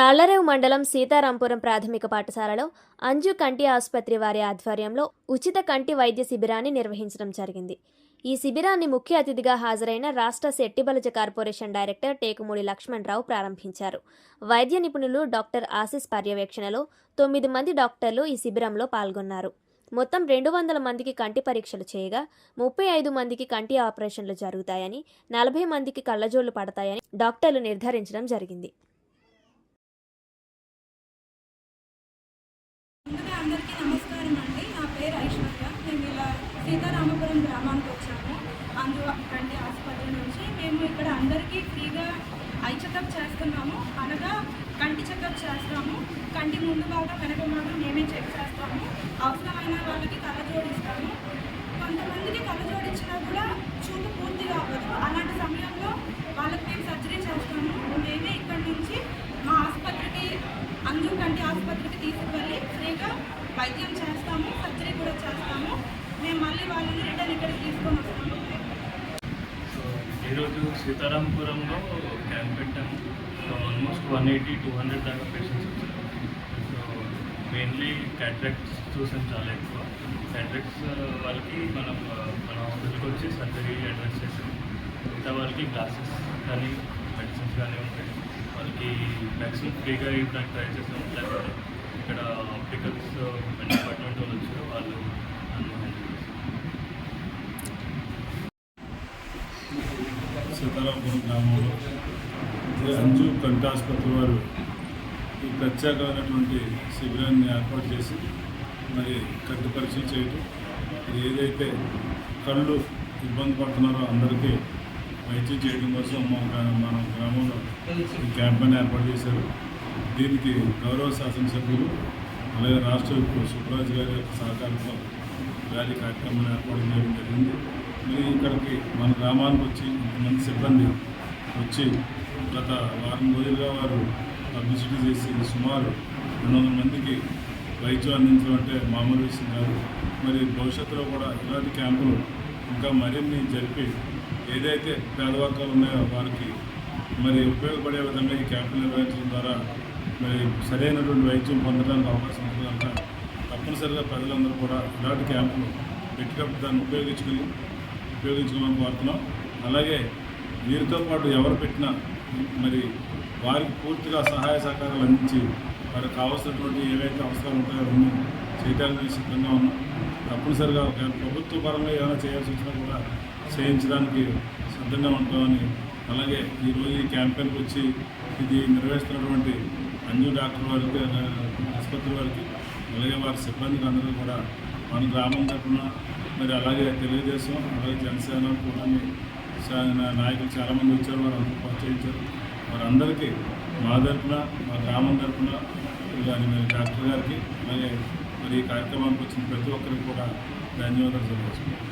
తాళ్ళరేవు మండలం సీతారాంపురం ప్రాథమిక పాఠశాలలో అంజు కంటి ఆసుపత్రి వారి ఆధ్వర్యంలో ఉచిత కంటి వైద్య శిబిరాన్ని నిర్వహించడం జరిగింది. ఈ శిబిరాన్ని ముఖ్య అతిథిగా హాజరైన రాష్ట్ర సెట్టిబలజ కార్పొరేషన్ డైరెక్టర్ టేకుమూడి లక్ష్మణరావు ప్రారంభించారు. వైద్య నిపుణులు డాక్టర్ ఆశిస్ పర్యవేక్షణలో తొమ్మిది మంది డాక్టర్లు ఈ శిబిరంలో పాల్గొన్నారు. మొత్తం రెండు వందల మందికి కంటి పరీక్షలు చేయగా ముప్పై ఐదు మందికి కంటి ఆపరేషన్లు జరుగుతాయని నలభై మందికి కళ్ళజోళ్ళు పడతాయని డాక్టర్లు నిర్ధారించడం జరిగింది. సీతారామపురం గ్రామానికి వచ్చాము. అందు కంటి ఆసుపత్రి నుంచి మేము ఇక్కడ అందరికీ ఫ్రీగా ఐ చెకప్ చేస్తున్నాము. అనగా కంటి చెకప్ చేస్తాము. కంటి ముందు భాగం వెనక భాగం మేమే చెక్ చేస్తాము. అవసరమైన వాళ్ళకి కళ్ళజోడిస్తాము కొంతమందికి కళ్ళజోడించినా కూడా చూపు పూర్తిగా అవ్వదు అలాంటి సమయంలో వాళ్ళకి మేము సర్జరీ చేస్తాము. మేమే ఇక్కడ నుంచి మా ఆసుపత్రికి అంజు కంటి ఆసుపత్రికి తీసుకువెళ్ళి ఫ్రీగా వైద్యం చేస్తాము. సర్జరీ కూడా చేస్తాము. వాళ్ళని రిటర్న్ ఇక్కడికి తీసుకొని వస్తాము సో ఈరోజు సీతారాంపురంలో క్యాంప్ పెట్టాము so almost one eighty two hundred దాకా పేషెంట్స్ వచ్చారు. సో మెయిన్లీ క్యాట్రాక్ట్స్ చూసాం చాలా ఎక్కువ. క్యాట్రాక్ట్స్ uh, వాళ్ళకి మనం uh, మన హాస్పిటల్కి వచ్చి సర్జరీ అడ్రస్ చేసాం. మిగతా వాళ్ళకి గ్లాసెస్ కానీ మెడిసిన్స్ కానీ ఉంటాయి. వాళ్ళకి మ్యాక్సిమం ఫ్రీగా ఇవ్వడానికి ట్రై చేసాం. లేకపోతే ఇక్కడ ఆప్టికల్స్ డిపార్ట్మెంట్ uh, వాళ్ళు వచ్చారు వాళ్ళు నన్ను హ్యాండిల్ చేశారు సీతారామపురం గ్రామంలో శ్రీ అంజు కంటి ఆసుపత్రి వారు ఈ ప్రత్యేకమైనటువంటి శిబిరాన్ని ఏర్పాటు చేసి మరి కంటి పరీక్షలు చేయటం. ఏదైతే కళ్ళు ఇబ్బంది పడుతున్నారో అందరికీ వైద్యం చేయడం కోసం మన మన గ్రామంలో ఈ క్యాంపెయిన్ ఏర్పాటు చేశారు. దీనికి గౌరవ శాసనసభ్యులు అలాగే రాష్ట్ర సుబ్రాజ్ గారి యొక్క సహకారంతో ర్యాలీ కార్యక్రమం ఏర్పాటు చేయడం జరిగింది. మరి ఇక్కడికి మన గ్రామానికి వచ్చి కొంతమంది సిబ్బంది వచ్చి గత వారం రోజులుగా వారు పబ్లిసిటీ చేసి సుమారు రెండు వందల మందికి వైద్యం అందించడం అంటే మామూలు విషయం కాదు. మరి భవిష్యత్తులో కూడా ఇలాంటి క్యాంపులు ఇంకా మరిన్ని జరిపి ఏదైతే పేదవర్గాలు ఉన్నాయో వారికి మరి ఉపయోగపడే విధంగా ఈ క్యాంపులు నిర్వహించడం ద్వారా మరి సరైనటువంటి వైద్యం పొందడానికి అవకాశం ఉంది తప్పనిసరిగా ప్రజలందరూ కూడా ఇలాంటి క్యాంపులు పెట్టినప్పుడు దాన్ని ఉపయోగించుకుని ఉపయోగించుకోమని కోరుతున్నాం అలాగే వీరితో పాటు ఎవరు పెట్టినా మరి వారికి పూర్తిగా సహాయ సహకారాలు అందించి వారికి కావాల్సినటువంటి ఏవైతే అవసరాలు ఉంటాయో అవన్నీ చేయడానికి సిద్ధంగా ఉన్నాం. తప్పనిసరిగా ప్రభుత్వ పరంగా ఏమైనా చేయాల్సి వచ్చినా కూడా చేయించడానికి సిద్ధంగా ఉంటామని అలాగే ఈరోజు ఈ క్యాంపెయిన్కి వచ్చి ఇది నిర్వహిస్తున్నటువంటి అంజు డాక్టర్ వారికి ఆసుపత్రి వారికి అలాగే వారి సిబ్బందికి అందరూ కూడా మన గ్రామం తరఫున మరి అలాగే తెలుగుదేశం అలాగే జనసేన కూటమి నాయకులు చాలామంది వచ్చారు వారు అందరూ ప్రోత్సహించారు. వారందరికీ మా తరఫున మా గ్రామం తరఫున కానీ మరి డాక్టర్ గారికి అలాగే మరి ఈ కార్యక్రమానికి వచ్చిన ప్రతి ఒక్కరికి కూడా ధన్యవాదాలు తెలియజేస్తున్నాను